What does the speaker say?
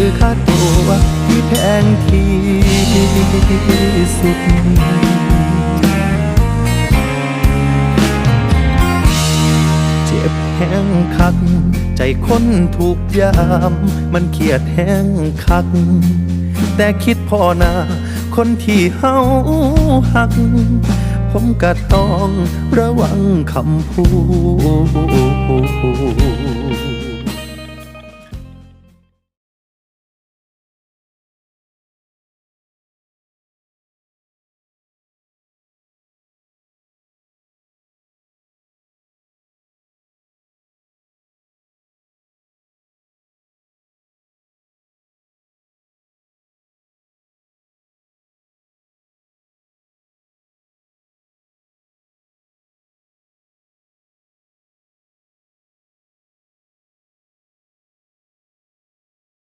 คือค่าตัวที่แพงที่สุด เจ็บแห้งคัก ใจคนถูกยาม มันเครียดแห้งคัก แต่คิดพอนาคนที่เฮาหัก ผมก็ต้องระวังคำพูด